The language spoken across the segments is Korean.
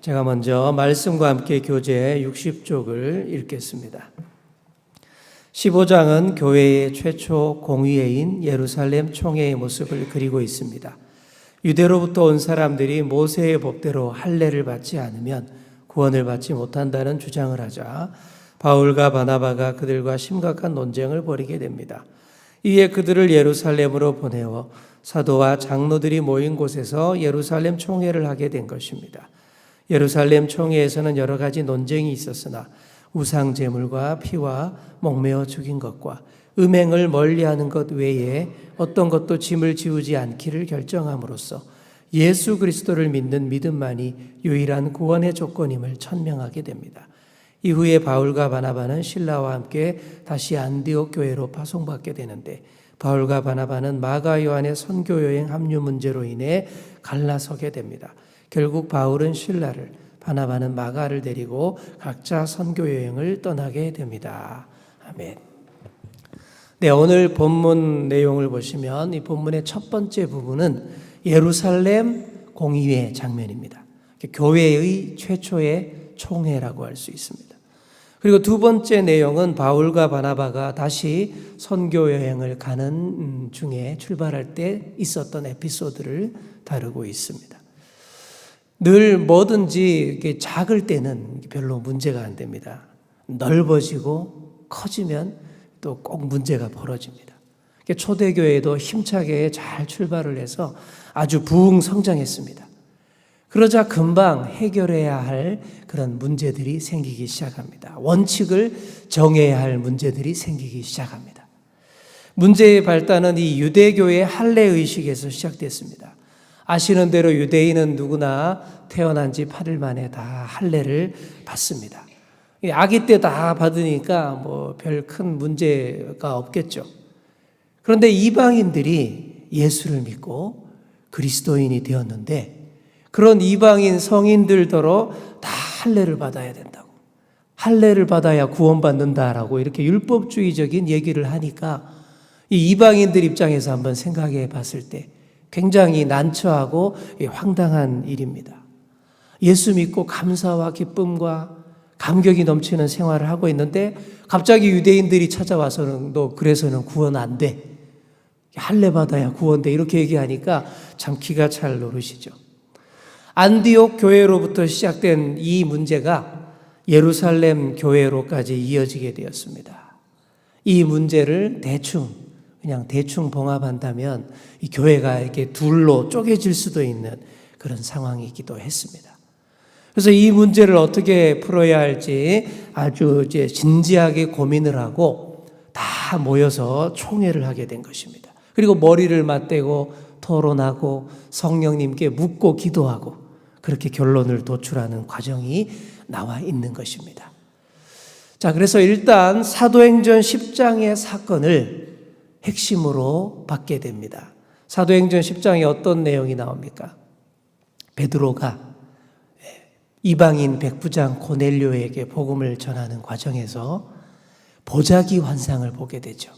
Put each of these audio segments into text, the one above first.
제가 먼저 말씀과 함께 교재 60쪽을 읽겠습니다. 15장은 교회의 최초 공의회인 예루살렘 총회의 모습을 그리고 있습니다. 유대로부터 온 사람들이 모세의 법대로 할례를 받지 않으면 구원을 받지 못한다는 주장을 하자 바울과 바나바가 그들과 심각한 논쟁을 벌이게 됩니다. 이에 그들을 예루살렘으로 보내어 사도와 장로들이 모인 곳에서 예루살렘 총회를 하게 된 것입니다. 예루살렘 총회에서는 여러 가지 논쟁이 있었으나 우상 제물과 피와 목매어 죽인 것과 음행을 멀리하는 것 외에 어떤 것도 짐을 지우지 않기를 결정함으로써 예수 그리스도를 믿는 믿음만이 유일한 구원의 조건임을 천명하게 됩니다. 이후에 바울과 바나바는 신라와 함께 다시 안디옥 교회로 파송받게 되는데 바울과 바나바는 마가 요한의 선교 여행 합류 문제로 인해 갈라서게 됩니다. 결국 바울은 신라를 바나바는 마가를 데리고 각자 선교 여행을 떠나게 됩니다. 아멘. 네, 오늘 본문 내용을 보시면 이 본문의 첫 번째 부분은 예루살렘 공의회 장면입니다. 교회의 최초의 총회라고 할 수 있습니다. 그리고 두 번째 내용은 바울과 바나바가 다시 선교 여행을 가는 중에 출발할 때 있었던 에피소드를 다루고 있습니다. 늘 뭐든지 작을 때는 별로 문제가 안 됩니다. 넓어지고 커지면 또 꼭 문제가 벌어집니다. 초대교회도 힘차게 잘 출발을 해서 아주 부흥 성장했습니다. 그러자 금방 해결해야 할 그런 문제들이 생기기 시작합니다. 원칙을 정해야 할 문제들이 생기기 시작합니다. 문제의 발단은 이 유대교의 할례 의식에서 시작됐습니다. 아시는 대로 유대인은 누구나 태어난 지 8일 만에 다 할례를 받습니다. 아기 때 다 받으니까 뭐 별 큰 문제가 없겠죠. 그런데 이방인들이 예수를 믿고 그리스도인이 되었는데 그런 이방인 성인들더러 다 할례를 받아야 된다고. 할례를 받아야 구원받는다라고 이렇게 율법주의적인 얘기를 하니까 이 이방인들 입장에서 한번 생각해 봤을 때 굉장히 난처하고 황당한 일입니다. 예수 믿고 감사와 기쁨과 감격이 넘치는 생활을 하고 있는데 갑자기 유대인들이 찾아와서는 너 그래서는 구원 안 돼. 할례 받아야 구원돼. 이렇게 얘기하니까 참 기가 찰 노릇이죠. 안디옥 교회로부터 시작된 이 문제가 예루살렘 교회로까지 이어지게 되었습니다. 이 문제를 대충 그냥 대충 봉합한다면 이 교회가 이렇게 둘로 쪼개질 수도 있는 그런 상황이기도 했습니다. 그래서 이 문제를 어떻게 풀어야 할지 아주 이제 진지하게 고민을 하고 다 모여서 총회를 하게 된 것입니다. 그리고 머리를 맞대고 토론하고 성령님께 묻고 기도하고 그렇게 결론을 도출하는 과정이 나와 있는 것입니다. 자, 그래서 일단 사도행전 10장의 사건을 핵심으로 받게 됩니다. 사도행전 10장에 어떤 내용이 나옵니까? 베드로가 이방인 백부장 고넬료에게 복음을 전하는 과정에서 보자기 환상을 보게 되죠.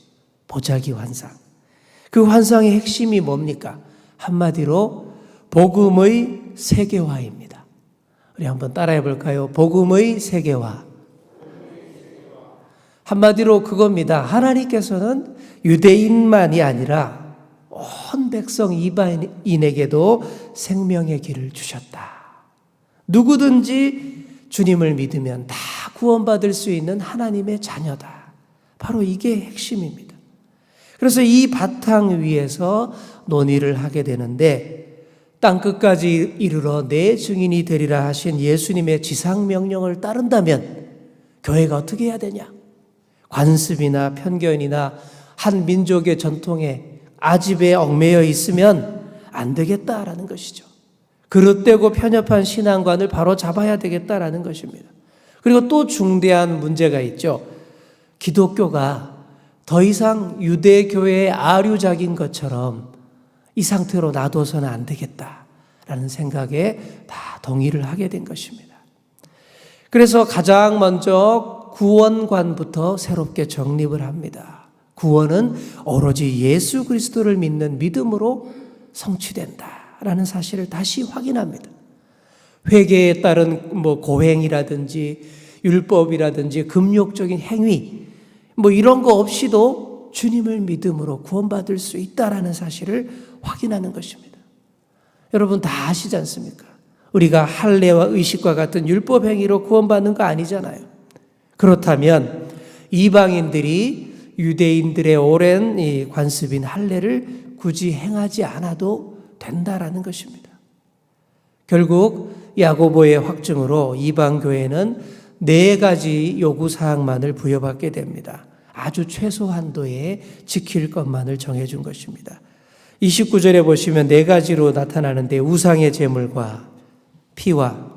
보자기 환상. 그 환상의 핵심이 뭡니까? 한마디로 복음의 세계화입니다. 우리 한번 따라해 볼까요? 복음의 세계화. 한마디로 그겁니다. 하나님께서는 유대인만이 아니라 온 백성 이방인에게도 생명의 길을 주셨다. 누구든지 주님을 믿으면 다 구원받을 수 있는 하나님의 자녀다. 바로 이게 핵심입니다. 그래서 이 바탕 위에서 논의를 하게 되는데 땅 끝까지 이르러 내 증인이 되리라 하신 예수님의 지상 명령을 따른다면 교회가 어떻게 해야 되냐? 관습이나 편견이나 한 민족의 전통에 아집에 얽매여 있으면 안 되겠다라는 것이죠. 그릇되고 편협한 신앙관을 바로 잡아야 되겠다라는 것입니다. 그리고 또 중대한 문제가 있죠. 기독교가 더 이상 유대교회의 아류작인 것처럼 이 상태로 놔둬서는 안 되겠다라는 생각에 다 동의를 하게 된 것입니다. 그래서 가장 먼저 구원관부터 새롭게 정립을 합니다. 구원은 오로지 예수 그리스도를 믿는 믿음으로 성취된다. 라는 사실을 다시 확인합니다. 회개에 따른 뭐 고행이라든지 율법이라든지 금욕적인 행위 뭐 이런 거 없이도 주님을 믿음으로 구원받을 수 있다라는 사실을 확인하는 것입니다. 여러분 다 아시지 않습니까? 우리가 할례와 의식과 같은 율법 행위로 구원받는 거 아니잖아요. 그렇다면 이방인들이 유대인들의 오랜 이 관습인 할례를 굳이 행하지 않아도 된다라는 것입니다. 결국 야고보의 확증으로 이방 교회는 네 가지 요구 사항만을 부여받게 됩니다. 아주 최소 한도에 지킬 것만을 정해준 것입니다. 29절에 보시면 네 가지로 나타나는데 우상의 제물과 피와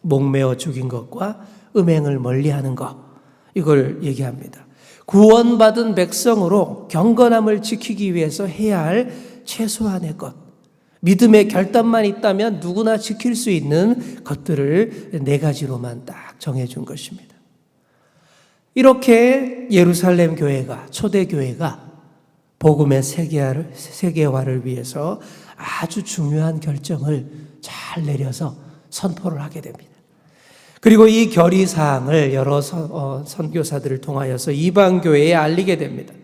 목매어 죽인 것과 음행을 멀리하는 것 이걸 얘기합니다. 구원받은 백성으로 경건함을 지키기 위해서 해야 할 최소한의 것 믿음의 결단만 있다면 누구나 지킬 수 있는 것들을 네 가지로만 딱 정해준 것입니다. 이렇게 예루살렘 교회가 초대 교회가 복음의 세계화를, 세계화를 위해서 아주 중요한 결정을 잘 내려서 선포를 하게 됩니다. 그리고 이 결의 사항을 여러 선, 어, 선교사들을 통하여서 이방 교회에 알리게 됩니다.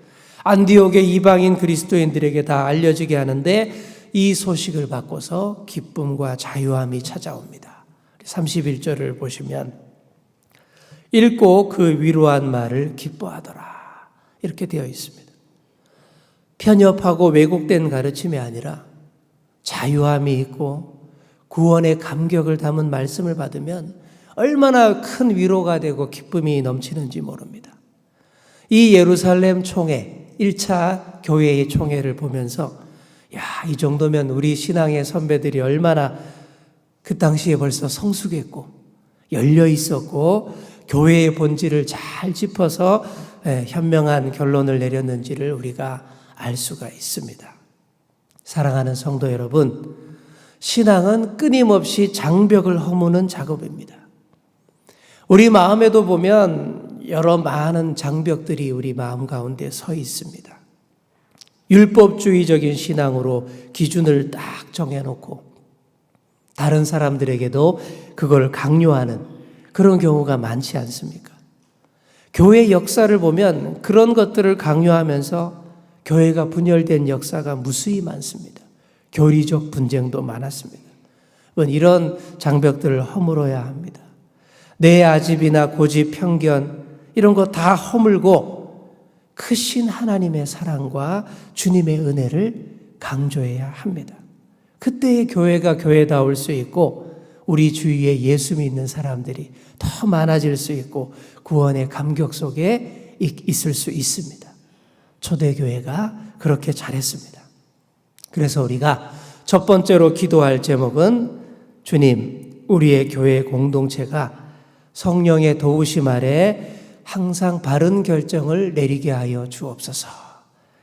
안디옥의 이방인 그리스도인들에게 다 알려지게 하는데 이 소식을 받고서 기쁨과 자유함이 찾아옵니다. 31절을 보시면 읽고 그 위로한 말을 기뻐하더라. 이렇게 되어 있습니다. 편협하고 왜곡된 가르침이 아니라 자유함이 있고 구원의 감격을 담은 말씀을 받으면 얼마나 큰 위로가 되고 기쁨이 넘치는지 모릅니다. 이 예루살렘 총회, 1차 교회의 총회를 보면서 야, 이 정도면 우리 신앙의 선배들이 얼마나 그 당시에 벌써 성숙했고 열려 있었고 교회의 본질을 잘 짚어서 예, 현명한 결론을 내렸는지를 우리가 알 수가 있습니다. 사랑하는 성도 여러분, 신앙은 끊임없이 장벽을 허무는 작업입니다. 우리 마음에도 보면 여러 많은 장벽들이 우리 마음 가운데 서 있습니다. 율법주의적인 신앙으로 기준을 딱 정해놓고 다른 사람들에게도 그걸 강요하는 그런 경우가 많지 않습니까? 교회 역사를 보면 그런 것들을 강요하면서 교회가 분열된 역사가 무수히 많습니다. 교리적 분쟁도 많았습니다. 이런 장벽들을 허물어야 합니다. 내 아집이나 고집, 편견 이런 거 다 허물고 크신 하나님의 사랑과 주님의 은혜를 강조해야 합니다. 그때의 교회가 교회다울 수 있고 우리 주위에 예수 믿는 사람들이 더 많아질 수 있고 구원의 감격 속에 있을 수 있습니다. 초대교회가 그렇게 잘했습니다. 그래서 우리가 첫 번째로 기도할 제목은 주님, 우리의 교회 공동체가 성령의 도우심 아래 항상 바른 결정을 내리게 하여 주옵소서.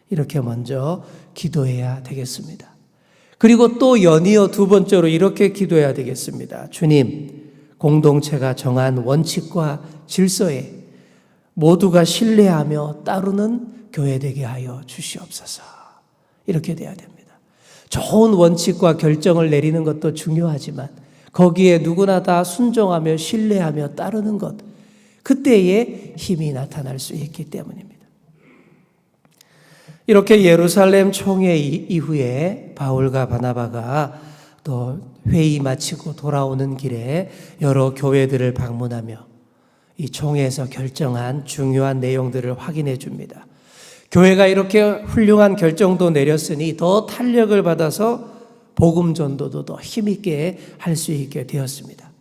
이렇게 먼저 기도해야 되겠습니다. 그리고 또 연이어 두 번째로 이렇게 기도해야 되겠습니다. 주님, 공동체가 정한 원칙과 질서에 모두가 신뢰하며 따르는 교회 되게 하여 주시옵소서. 이렇게 돼야 됩니다. 좋은 원칙과 결정을 내리는 것도 중요하지만 거기에 누구나 다 순종하며 신뢰하며 따르는 것, 그때에 힘이 나타날 수 있기 때문입니다. 이렇게 예루살렘 총회 이후에 바울과 바나바가 또 회의 마치고 돌아오는 길에 여러 교회들을 방문하며 이 총회에서 결정한 중요한 내용들을 확인해 줍니다. 교회가 이렇게 훌륭한 결정도 내렸으니 더 탄력을 받아서 복음 전도도 더 힘있게 할 수 있게 되었습니다.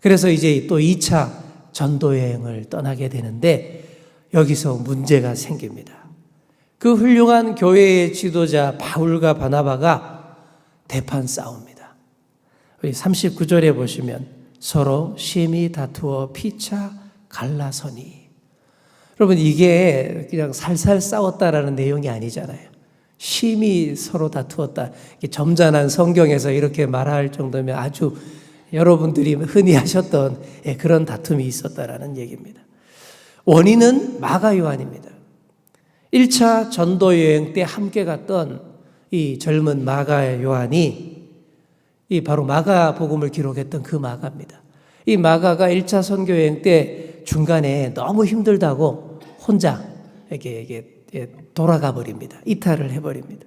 그래서 이제 또 2차 전도 여행을 떠나게 되는데 여기서 문제가 생깁니다. 그 훌륭한 교회의 지도자 바울과 바나바가 대판 싸웁니다. 우리 39절에 보시면 서로 심히 다투어 피차 갈라서니. 여러분 이게 그냥 살살 싸웠다라는 내용이 아니잖아요. 심히 서로 다투었다. 점잖은 성경에서 이렇게 말할 정도면 아주 여러분들이 흔히 하셨던 예, 그런 다툼이 있었다라는 얘기입니다. 원인은 마가 요한입니다. 1차 전도 여행 때 함께 갔던 이 젊은 마가 요한이 이 바로 마가 복음을 기록했던 그 마가입니다. 이 마가가 1차 선교 여행 때 중간에 너무 힘들다고 혼자 이렇게, 이렇게 돌아가 버립니다. 이탈을 해 버립니다.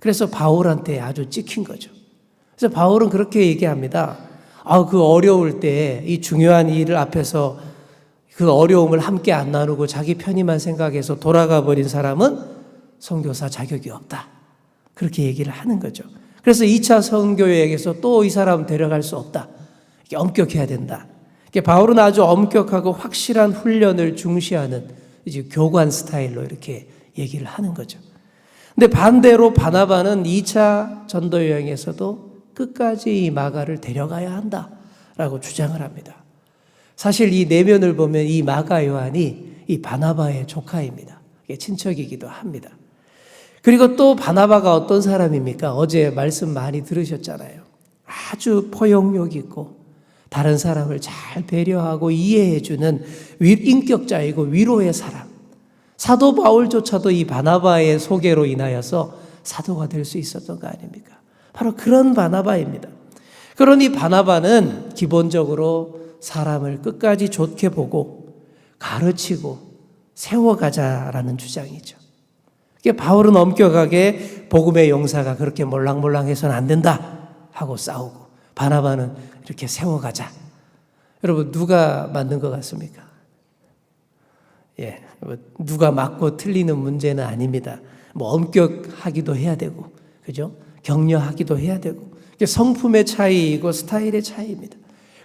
그래서 바울한테 아주 찍힌 거죠. 그래서 바울은 그렇게 얘기합니다. 아, 그 어려울 때 이 중요한 일을 앞에서 그 어려움을 함께 안 나누고 자기 편의만 생각해서 돌아가 버린 사람은 선교사 자격이 없다. 그렇게 얘기를 하는 거죠. 그래서 2차 선교여행에서 또 이 사람 데려갈 수 없다. 엄격해야 된다. 바울은 아주 엄격하고 확실한 훈련을 중시하는 이제 교관 스타일로 이렇게 얘기를 하는 거죠. 근데 반대로 바나바는 2차 전도 여행에서도 끝까지 이 마가를 데려가야 한다라고 주장을 합니다. 사실 이 내면을 보면 이 마가 요한이 이 바나바의 조카입니다. 친척이기도 합니다. 그리고 또 바나바가 어떤 사람입니까? 어제 말씀 많이 들으셨잖아요. 아주 포용력 있고 다른 사람을 잘 배려하고 이해해주는 인격자이고 위로의 사람. 사도 바울조차도 이 바나바의 소개로 인하여서 사도가 될 수 있었던 거 아닙니까? 바로 그런 바나바입니다. 그러니 바나바는 기본적으로 사람을 끝까지 좋게 보고 가르치고 세워가자라는 주장이죠. 이게 바울은 엄격하게 복음의 용사가 그렇게 몰랑몰랑해서는 안 된다 하고 싸우고 바나바는 이렇게 세워가자. 여러분 누가 맞는 것 같습니까? 예, 뭐 누가 맞고 틀리는 문제는 아닙니다. 뭐 엄격하기도 해야 되고, 그죠? 격려하기도 해야 되고, 성품의 차이이고 스타일의 차이입니다.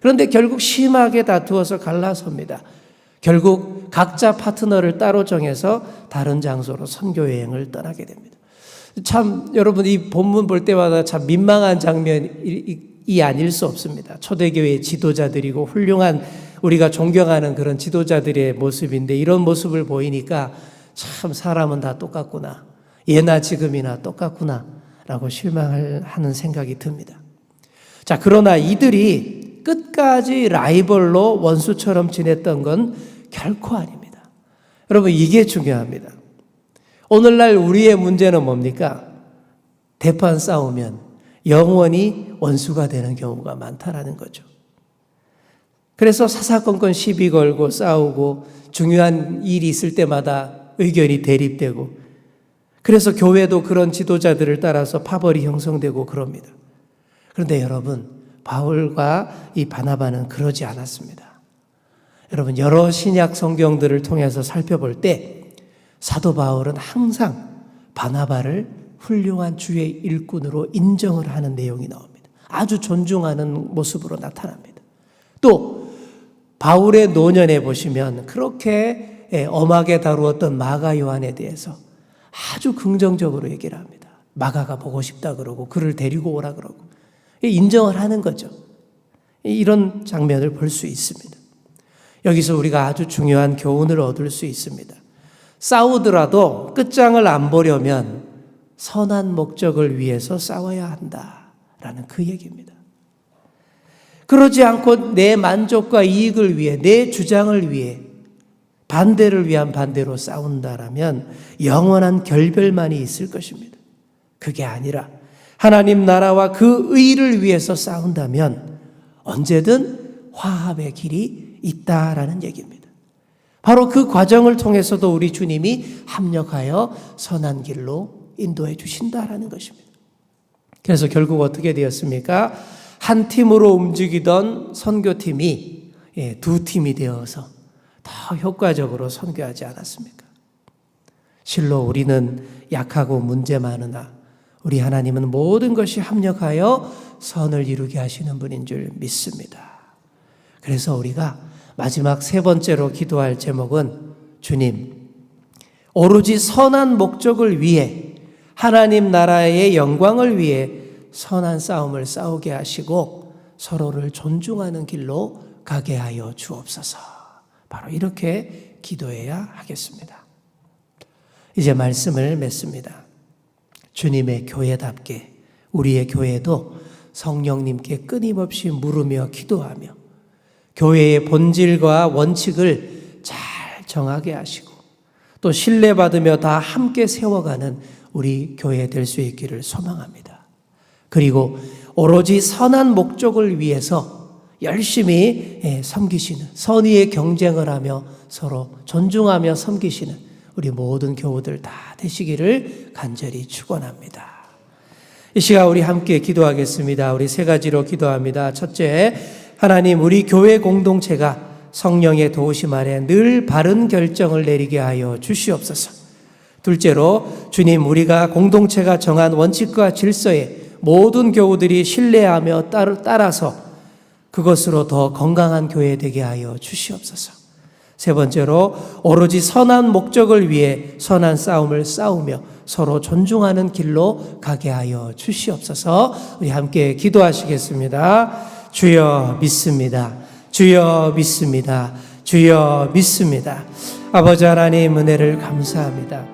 그런데 결국 심하게 다투어서 갈라섭니다. 결국 각자 파트너를 따로 정해서 다른 장소로 선교 여행을 떠나게 됩니다. 참 여러분 이 본문 볼 때마다 참 민망한 장면이 아닐 수 없습니다. 초대교회 지도자들이고 훌륭한 우리가 존경하는 그런 지도자들의 모습인데 이런 모습을 보이니까 참 사람은 다 똑같구나. 예나 지금이나 똑같구나. 라고 실망을 하는 생각이 듭니다. 자, 그러나 이들이 끝까지 라이벌로 원수처럼 지냈던 건 결코 아닙니다. 여러분, 이게 중요합니다. 오늘날 우리의 문제는 뭡니까? 대판 싸우면 영원히 원수가 되는 경우가 많다라는 거죠. 그래서 사사건건 시비 걸고 싸우고 중요한 일이 있을 때마다 의견이 대립되고 그래서 교회도 그런 지도자들을 따라서 파벌이 형성되고 그럽니다. 그런데 여러분, 바울과 이 바나바는 그러지 않았습니다. 여러분, 여러 신약 성경들을 통해서 살펴볼 때 사도 바울은 항상 바나바를 훌륭한 주의 일꾼으로 인정을 하는 내용이 나옵니다. 아주 존중하는 모습으로 나타납니다. 또 바울의 노년에 보시면 그렇게 엄하게 다루었던 마가 요한에 대해서 아주 긍정적으로 얘기를 합니다. 마가가 보고 싶다 그러고 그를 데리고 오라 그러고 인정을 하는 거죠. 이런 장면을 볼 수 있습니다. 여기서 우리가 아주 중요한 교훈을 얻을 수 있습니다. 싸우더라도 끝장을 안 보려면 선한 목적을 위해서 싸워야 한다라는 그 얘기입니다. 그러지 않고 내 만족과 이익을 위해 내 주장을 위해 반대를 위한 반대로 싸운다라면 영원한 결별만이 있을 것입니다. 그게 아니라 하나님 나라와 그 의를 위해서 싸운다면 언제든 화합의 길이 있다라는 얘기입니다. 바로 그 과정을 통해서도 우리 주님이 합력하여 선한 길로 인도해 주신다라는 것입니다. 그래서 결국 어떻게 되었습니까? 한 팀으로 움직이던 선교팀이 예, 두 팀이 되어서 더 효과적으로 선교하지 않았습니까? 실로 우리는 약하고 문제 많으나 우리 하나님은 모든 것이 합력하여 선을 이루게 하시는 분인 줄 믿습니다. 그래서 우리가 마지막 세 번째로 기도할 제목은 주님, 오로지 선한 목적을 위해 하나님 나라의 영광을 위해 선한 싸움을 싸우게 하시고 서로를 존중하는 길로 가게 하여 주옵소서. 바로 이렇게 기도해야 하겠습니다. 이제 말씀을 맺습니다. 주님의 교회답게 우리의 교회도 성령님께 끊임없이 물으며 기도하며 교회의 본질과 원칙을 잘 정하게 하시고 또 신뢰받으며 다 함께 세워가는 우리 교회 될 수 있기를 소망합니다. 그리고 오로지 선한 목적을 위해서 열심히 예, 섬기시는 선의의 경쟁을 하며 서로 존중하며 섬기시는 우리 모든 교우들 다 되시기를 간절히 축원합니다. 이 시간 우리 함께 기도하겠습니다. 우리 세 가지로 기도합니다. 첫째, 하나님 우리 교회 공동체가 성령의 도우심 아래 늘 바른 결정을 내리게 하여 주시옵소서. 둘째로 주님 우리가 공동체가 정한 원칙과 질서에 모든 교우들이 신뢰하며 따라서 그것으로 더 건강한 교회 되게 하여 주시옵소서. 세 번째로 오로지 선한 목적을 위해 선한 싸움을 싸우며 서로 존중하는 길로 가게 하여 주시옵소서. 우리 함께 기도하시겠습니다. 주여 믿습니다. 주여 믿습니다. 주여 믿습니다. 아버지 하나님 은혜를 감사합니다.